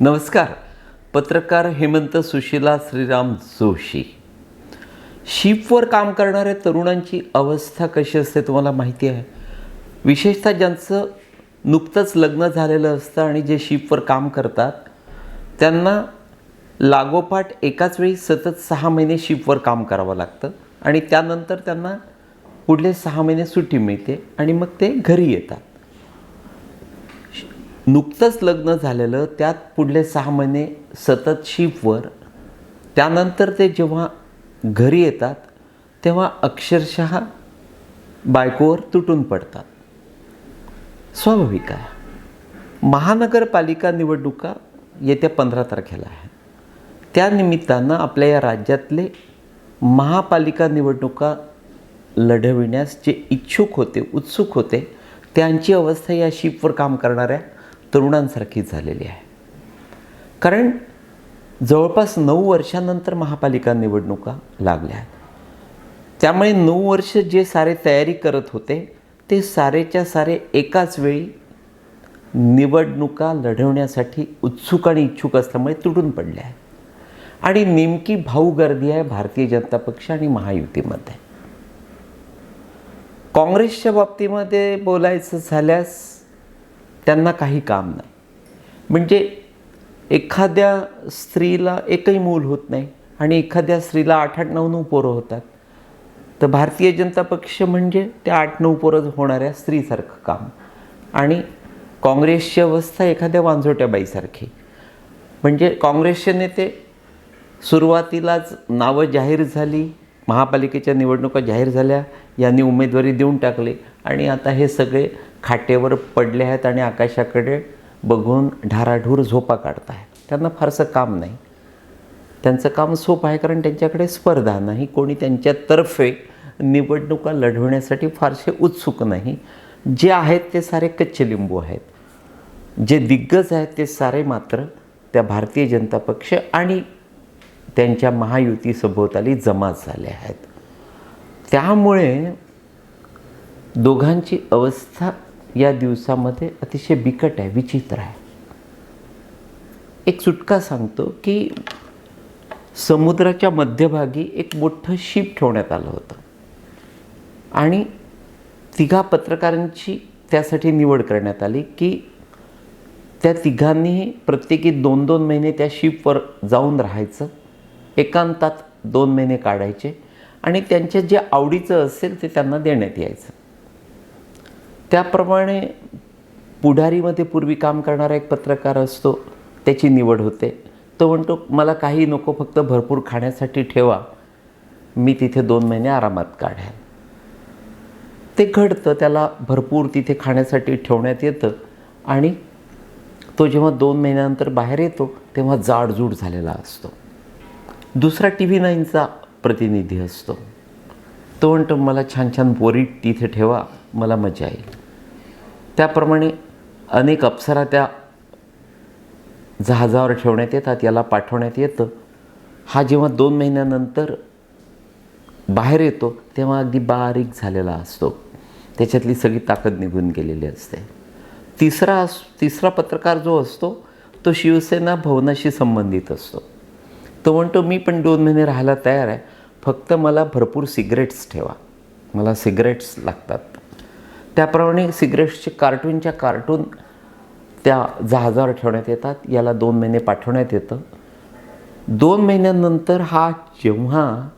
नमस्कार. पत्रकार हेमंत सुशीला श्रीराम जोशी. शिपवर काम करणाऱ्या तरुणांची अवस्था कशी असते तुम्हाला माहिती आहे? विशेषतः ज्यांचं नुकतंच लग्न झालेलं असतं आणि जे शिपवर काम करतात त्यांना लागोपाठ एकाच वेळी सतत सहा महिने शिपवर काम करावं लागतं आणि त्यानंतर त्यांना पुढले सहा महिने सुट्टी मिळते आणि मग ते घरी येतात. नुकतंच लग्न झालेलं त्यात पुढले सहा महिने सतत शिपवर. त्यानंतर ते जेव्हा घरी येतात तेव्हा अक्षरशः बायकोवर तुटून पडतात. स्वाभाविक आहे. महानगरपालिका निवडणुका येत्या पंधरा तारखेला आहे. त्यानिमित्तानं आपल्या या राज्यातले महापालिका निवडणुका लढविण्यास जे इच्छुक होते उत्सुक होते त्यांची अवस्था या शिपवर काम करणाऱ्या तरुणांसारखी झालेली आहे. कारण जवळपास नऊ वर्षानंतर महापालिका निवडणुका लागल्या आहेत. त्यामुळे नऊ वर्ष जे सारे तयारी करत होते ते सारेच्या सारे एकाच वेळी निवडणुका लढवण्यासाठी उत्सुक आणि इच्छुक असल्यामुळे तुटून पडले आहेत. आणि नेमकी भाऊ गर्दी आहे भारतीय जनता पक्ष आणि महायुतीमध्ये. काँग्रेसच्या बाबतीमध्ये बोलायचं झाल्यास त्यांना काही काम नाही. म्हणजे एखाद्या स्त्रीला एकही मूल होत नाही आणि एखाद्या स्त्रीला आठ आठ नऊ नऊ पोरं होतात. तर भारतीय जनता पक्ष म्हणजे त्या आठ नऊ पोरं होणाऱ्या स्त्रीसारखं काम. आणि काँग्रेसची अवस्था एखाद्या वांझोट्या बाईसारखी. म्हणजे काँग्रेसचे नेते सुरुवातीलाच नावं जाहीर झाली महापालिकेच्या निवडणुका जाहीर झाल्या यांनी उमेदवारी देऊन टाकली आणि आता हे सगळे खाटेवर पडले आहेत आणि आकाशाकडे बघून ढाराढूर झोपा काढत आहेत त्यांना फारसं काम नाही. त्यांचं काम सोपं आहे कारण त्यांच्याकडे स्पर्धा नाही. कोणी त्यांच्यातर्फे निवडणुका लढवण्यासाठी फारसे उत्सुक नाही. जे आहेत ते सारे कच्चे लिंबू आहेत. जे दिग्गज आहेत ते सारे मात्र त्या भारतीय जनता पक्ष आणि त्यांच्या महायुती सभोवताली जमा झाले आहेत. त्यामुळे दोघांची अवस्था या दिवसामध्ये अतिशय बिकट आहे विचित्र आहे. एक सुटका सांगतो की समुद्राच्या मध्यभागी एक मोठं शिप ठेवण्यात आलं होतं. आणि तिघा पत्रकारांची त्यासाठी निवड करण्यात आली की त्या तिघांनी प्रत्येकी दोन दोन महिने त्या शिपवर जाऊन राहायचं एकांतात दोन महिने काढायचे आणि त्यांच्या जे आवडीचं असेल ते त्यांना देण्यात यायचं. त्याप्रमाणे पुढारीमध्ये पूर्वी काम करणारा एक पत्रकार असतो त्याची निवड होते. तो म्हणतो मला काही नको फक्त भरपूर खाण्यासाठी ठेवा. मी तिथे दोन महिने आरामात काढेन. ते घडतं त्याला भरपूर तिथे खाण्यासाठी ठेवण्यात येतं आणि तो जेव्हा दोन महिन्यानंतर बाहेर येतो तेव्हा जाडजूड झालेला असतो. दुसरा टी व्ही नाईनचा प्रतिनिधी असतो. तो म्हणतो मला छान छान पोरी तिथे ठेवा मला मजा येईल. त्याप्रमाणे अनेक अप्सरा त्या जहाजावर ठेवण्यात येतात याला पाठवण्यात येतं. हा जेव्हा दोन महिन्यानंतर बाहेर येतो तेव्हा अगदी बारीक झालेला असतो. त्याच्यातली सगळी ताकद निघून गेलेली असते. तिसरा तिसरा पत्रकार जो असतो तो शिवसेना भवनाशी संबंधित असतो. तो म्हणतो मी पण दोन महिने राहायला तयार आहे. फक्त मला भरपूर सिगरेट्स ठेवा. मला सिगरेट्स लागतात. त्याप्रमाणे सिगरेट्सचे कार्टूनच्या कार्टून त्या जहाजावर ठेवण्यात येतात. याला दोन महिने पाठवण्यात येतं. दोन महिन्यानंतर हा जेव्हा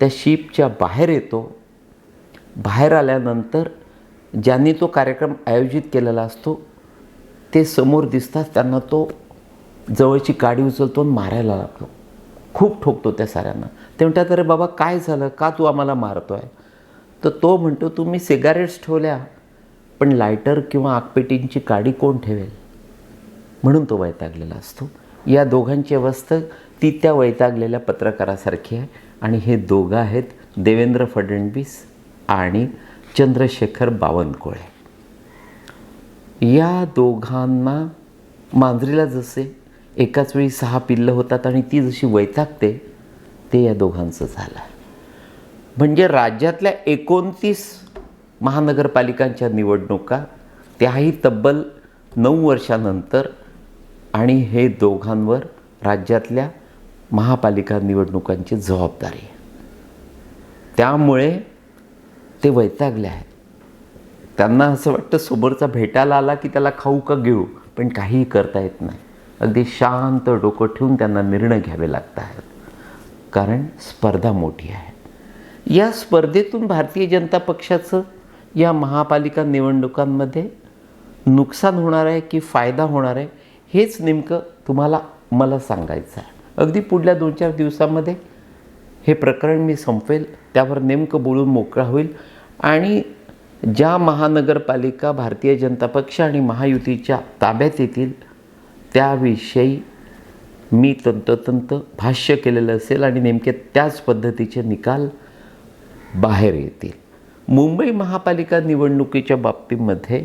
त्या शिपच्या बाहेर येतो बाहेर आल्यानंतर ज्यांनी तो कार्यक्रम आयोजित केलेला असतो ते समोर दिसतात. त्यांना तो जवळची गाडी उचलतो आणि मारायला लागतो. खूप ठोकतो त्या साऱ्यांना. ते म्हणतात अरे बाबा काय झालं? का तू आम्हाला मारतो आहे तर तो म्हणतो तुम्ही सिगारेट्स ठेवल्या पण लायटर किंवा आगपेटींची काडी कोण ठेवेल? म्हणून तो वैतागलेला असतो. या दोघांची अवस्था ती त्या वैतागलेल्या पत्रकारासारखी आहे. आणि हे दोघं आहेत देवेंद्र फडणवीस आणि चंद्रशेखर बावनकुळे. या दोघांना मांजरीला जसे एकाच वेळी सहा पिल्लं होतात आणि ती जशी वैतागते ते या दोघांचं झालं. आहे म्हणजे राज्यातल्या एकोणतीस महानगरपालिकांच्या निवडणुका त्याही तब्बल नऊ वर्षानंतर आणि हे दोघांवर राज्यातल्या महापालिका निवडणुकांची जबाबदारी आहे. त्यामुळे ते वैतागले आहेत. त्यांना असं वाटतं समोरचा भेटायला आला की त्याला खाऊ का घेऊ पण काहीही करता येत नाही. अगदी शांत डोकं ठेवून त्यांना निर्णय घ्यावे लागत आहेत. कारण स्पर्धा मोठी आहे. या स्पर्धेतून भारतीय जनता पक्षाचं या महापालिका निवडणुकांमध्ये नुकसान होणार आहे की फायदा होणार आहे हेच नेमकं तुम्हाला मला सांगायचं आहे. अगदी पुढल्या दोन चार दिवसामध्ये हे प्रकरण मी संपवेल त्यावर नेमकं बोलून मोकळा होईल. आणि ज्या महानगरपालिका भारतीय जनता पक्ष आणि महायुतीच्या ताब्यात येतील त्याविषयी मी तंतोतंत भाष्य केलेलं असेल आणि नेमके त्याच पद्धतीचे निकाल बाहेर येतील. मुंबई महापालिका निवडणुकीच्या बाबतीमध्ये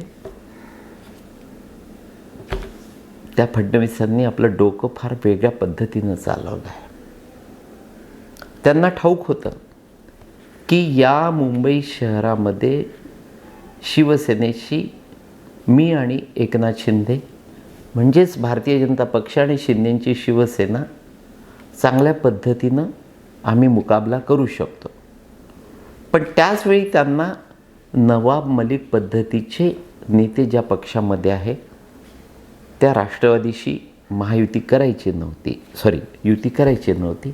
त्या फडणवीसांनी आपलं डोकं फार वेगळ्या पद्धतीनं चालवलं आहे. त्यांना ठाऊक होतं की या मुंबई शहरामध्ये शिवसेनेशी मी आणि एकनाथ शिंदे म्हणजेच भारतीय जनता पक्ष आणि शिंदेची शिवसेना चांगल्या पद्धतीनं आम्ही मुकाबला करू शकतो. पण त्याचवेळी त्यांना नवाब मलिक पद्धतीचे नेते ज्या पक्षामध्ये आहे त्या राष्ट्रवादीशी महायुती करायची नव्हती. सॉरी युती करायची नव्हती.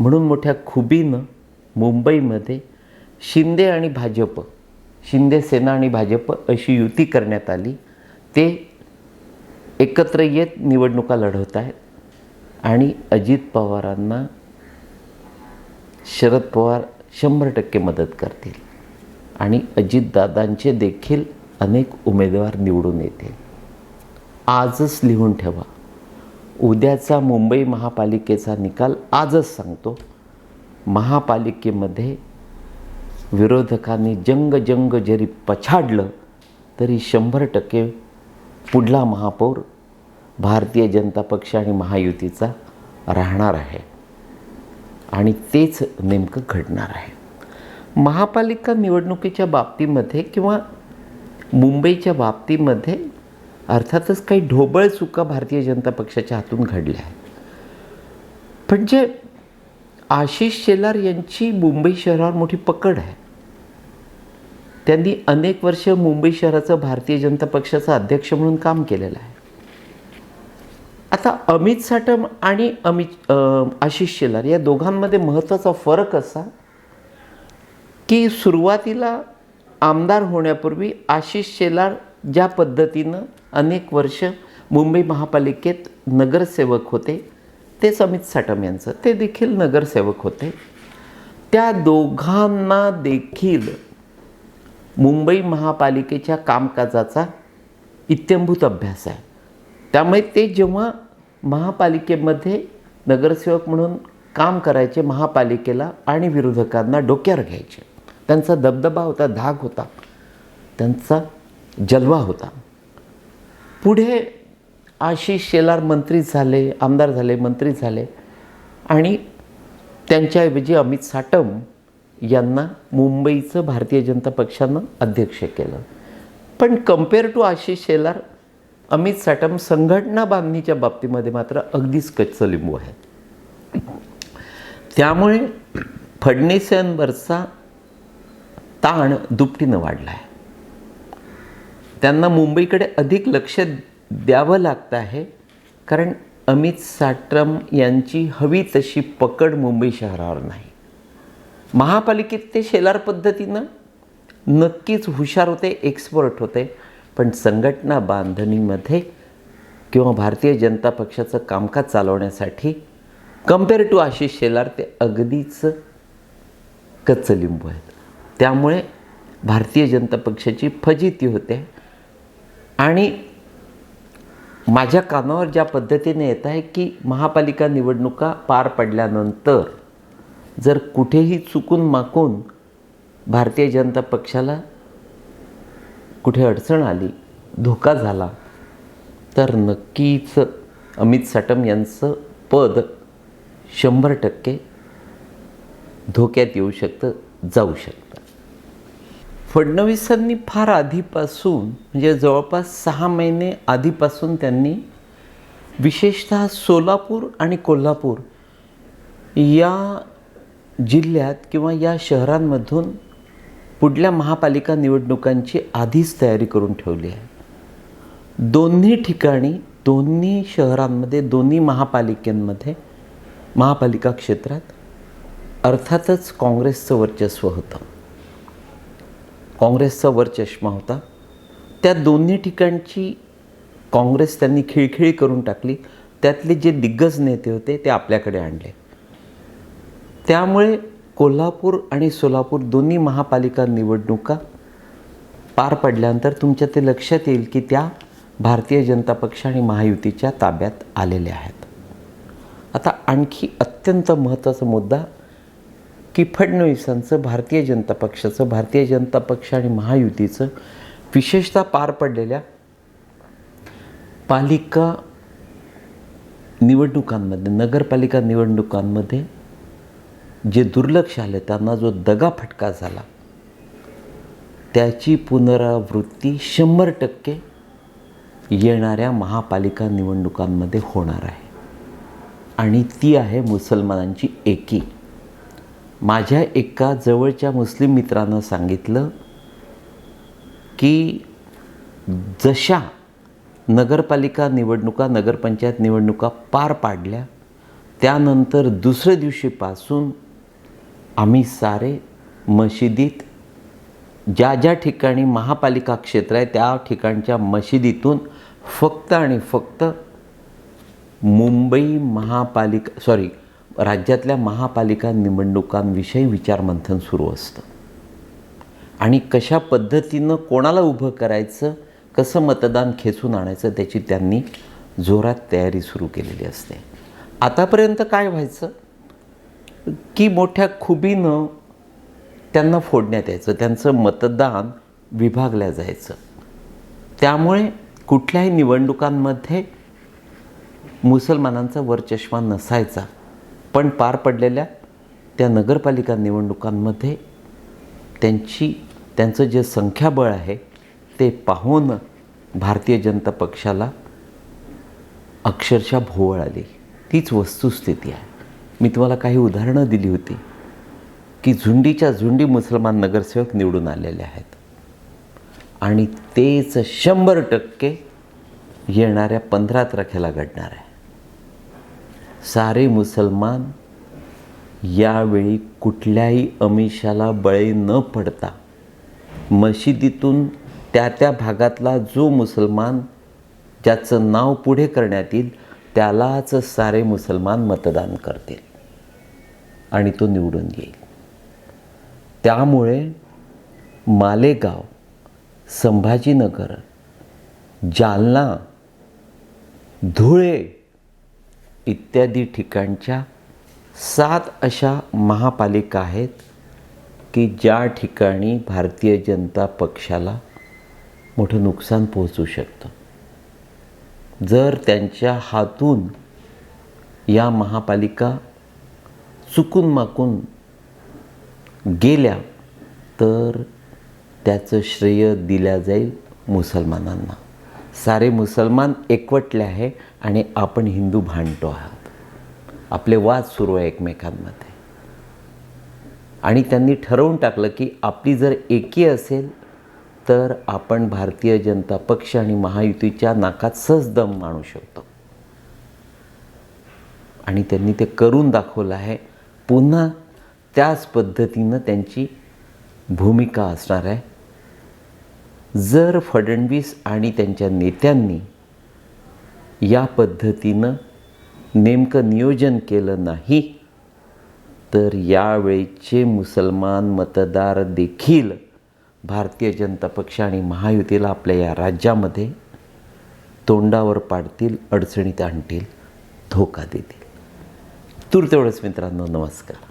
म्हणून मोठ्या खुबीनं मुंबईमध्ये शिंदे आणि भाजप शिंदे सेना आणि भाजप अशी युती करण्यात आली. ते एकत्र येत निवडणुका लढवत आहेत आणि अजित पवारांना शरद पवार शंभर टक्के मदत करतील. आणि अजितदादांचे देखील अनेक उमेदवार निवडून येतील. आजच लिहून ठेवा. उद्याचा मुंबई महापालिकेचा निकाल आजच सांगतो. महापालिकेमध्ये विरोधकांनी जंग जंग जरी पछाडलं तरी शंभर टक्के पुढला महापौर भारतीय जनता पक्ष आणि महायुतीचा राहणार आहे. आणि तेच नेमकं घडणार आहे. महापालिका निवडणुकीच्या बाबतीमध्ये किंवा मुंबईच्या बाबतीमध्ये अर्थातच काही ढोबळ चुका भारतीय जनता पक्षाच्या हातून घडल्या आहेत. पण जे आशिष शेलार यांची मुंबई शहरावर मोठी पकड आहे. त्यांनी अनेक वर्ष मुंबई शहराचं भारतीय जनता पक्षाचं अध्यक्ष म्हणून काम केलेलं आहे. आता अमित साटम आणि अमित आशिष शेलार या दोघांमध्ये महत्त्वाचा फरक असा की सुरुवातीला आमदार होण्यापूर्वी आशिष शेलार ज्या पद्धतीनं अनेक वर्ष मुंबई महापालिकेत नगरसेवक होते तेच अमित साटम यांचं. ते देखील नगरसेवक होते. त्या दोघांना देखील मुंबई महापालिकेच्या कामकाजाचा इत्यंभूत अभ्यास आहे. त्यामुळे ते जेव्हा महापालिकेमध्ये नगरसेवक म्हणून काम करायचे महापालिकेला आणि विरोधकांना डोक्यावर घ्यायचे. त्यांचा दबदबा होता धाक होता. त्यांचा जलवा होता. पुढे आशिष शेलार मंत्री झाले आमदार झाले मंत्री झाले आणि त्यांच्याऐवजी अमित साटम यांना मुंबईचं भारतीय जनता पक्षानं अध्यक्ष केलं. पण कंपेअर टू आशिष शेलार अमित साटम संघटना बांधणीच्या बाबतीमध्ये मात्र अगदीच कच्च लिंबू आहे. त्यामुळे फडणवीसांवरचा ताण दुपटीनं वाढला आहे त्यांना मुंबईकडे अधिक लक्ष द्यावं लागतं आहे कारण अमित साटम यांची हवी तशी पकड मुंबई शहरावर नाही. महापालिकेत ते शेलार पद्धतीनं नक्कीच हुशार होते एक्सपर्ट होते. पण संघटना बांधणीमध्ये किंवा भारतीय जनता पक्षाचं कामकाज चालवण्यासाठी कंपेअर टू आशिष शेलार ते अगदीच कच्चं लिंबू आहेत. त्यामुळे भारतीय जनता पक्षाची फजिती होते. आणि माझ्या कानावर ज्या पद्धतीने येत आहे की महापालिका निवडणुका पार पडल्यानंतर जर कुठेही चुकून माकून भारतीय जनता पक्षाला कुठे अडचण आली धोका झाला तर नक्कीच अमित साटम यांचं पद शंभर टक्के धोक्यात येऊ शकतं जाऊ शकतं. फडणवीसांनी फार आधीपासून म्हणजे जवळपास सहा महिने आधीपासून त्यांनी विशेषतः सोलापूर आणि कोल्हापूर या जिल्ह्यात किंवा या शहरांमधून पुढल्या महापालिका निवडणुकांची आधीच तयारी करून ठेवली आहे. दोन्ही ठिकाणी दोन्ही शहरांमध्ये दोन्ही महापालिकेंमध्ये महापालिका क्षेत्रात अर्थातच काँग्रेसचं वर्चस्व होतं. काँग्रेसचा वरचष्मा होता. त्या दोन्ही ठिकाणची काँग्रेस त्यांनी खिळखिळी करून टाकली. त्यातले जे दिग्गज नेते होते ते आपल्याकडे आणले. त्यामुळे कोल्हापूर आणि सोलापूर दोन्ही महापालिका निवडणुका पार पडल्यानंतर तुमच्या ते लक्षात येईल की त्या भारतीय जनता पक्ष आणि महायुतीच्या ताब्यात आलेल्या आहेत. आता आणखी अत्यंत महत्त्वाचा मुद्दा की फडणवीसांचं भारतीय जनता पक्षाचं भारतीय जनता पक्ष आणि महायुतीचं विशेषतः पार पडलेल्या पालिका निवडणुकांमध्ये नगरपालिका निवडणुकांमध्ये जे दुर्लक्ष आलं त्यांना जो दगा फटका झाला त्याची पुनरावृत्ती शंभर टक्के येणाऱ्या महापालिका निवडणुकांमध्ये होणार आहे. आणि ती आहे मुसलमानांची एकी. माझ्या एका जवळच्या मुस्लिम मित्रानं सांगितलं की जशा नगरपालिका निवडणुका नगरपंचायत निवडणुका पार पाडल्या त्यानंतर दुसऱ्या दिवशीपासून आम्ही सारे मशिदीत ज्या ज्या ठिकाणी महापालिका क्षेत्र आहे त्या ठिकाणच्या मशिदीतून फक्त आणि फक्त मुंबई महापालिका सॉरी राज्यातल्या महापालिका निवडणुकांविषयी विचारमंथन सुरू असतं. आणि कशा पद्धतीनं कोणाला उभं करायचं कसं मतदान खेचून आणायचं त्याची त्यांनी जोरात तयारी सुरू केलेली असते. आतापर्यंत काय व्हायचं? की मोठ्या खुबीनं त्यांना फोडण्यात यायचं. त्यांचं मतदान विभागल्या जायचं. त्यामुळे कुठल्याही निवडणुकांमध्ये मुसलमानांचा वरचष्मा नसायचा. पण पार पडलेल्या त्या नगरपालिका निवडणुकांमध्ये त्यांची त्यांचं जे संख्याबळ आहे ते पाहून भारतीय जनता पक्षाला अक्षरशः भोवळ आली. तीच वस्तुस्थिती आहे. मी तुम्हाला काही उदाहरणं दिली होती की झुंडीच्या झुंडी मुसलमान नगरसेवक निवडून आलेले आहेत. आणि तेच शंभर टक्के येणाऱ्या पंधरा तारखेला घडणार आहे. सारे मुसलमान यावेळी कुठल्याही अमिषाला बळी न पडता मशिदीतून त्या त्या भागातला जो मुसलमान ज्याचं नाव पुढे करण्यात येईल त्यालाच सारे मुसलमान मतदान करतील. आणि तो निवडून येईल. त्यामुळे मालेगाव संभाजीनगर जालना धुळे इत्यादी ठिकाणच्या सात अशा महापालिका आहेत की ज्या ठिकाणी भारतीय जनता पक्षाला मोठं नुकसान पोहोचू शकतं. जर त्यांच्या हातून या महापालिका चुकून माकून गेल्या तर त्याचं श्रेय दिल्या जाईल मुसलमानांना. सारे मुसलमान एकवटले आहे आणि आपण हिंदू भांडतो आहात. आपले वाद सुरू आहे एकमेकांमध्ये. आणि त्यांनी ठरवून टाकलं की आपली जर एकी असेल तर आपण भारतीय जनता पक्ष आणि महायुतीच्या नाकात सहज दम मानू शकतो. आणि त्यांनी ते करून दाखवलं आहे पुन्हा त्याच पद्धतीनं त्यांची भूमिका असणार आहे. जर फडणवीस आणि त्यांच्या नेत्यांनी या पद्धतीनं नेमकं नियोजन केलं नाही तर यावेळीचे मुसलमान मतदार देखील भारतीय जनता पक्ष आणि महायुतीला आपल्या या राज्यामध्ये तोंडावर पाडतील अडचणीत आणतील धोका देतील. तूर तेवढंच मित्रांनो नमस्कार.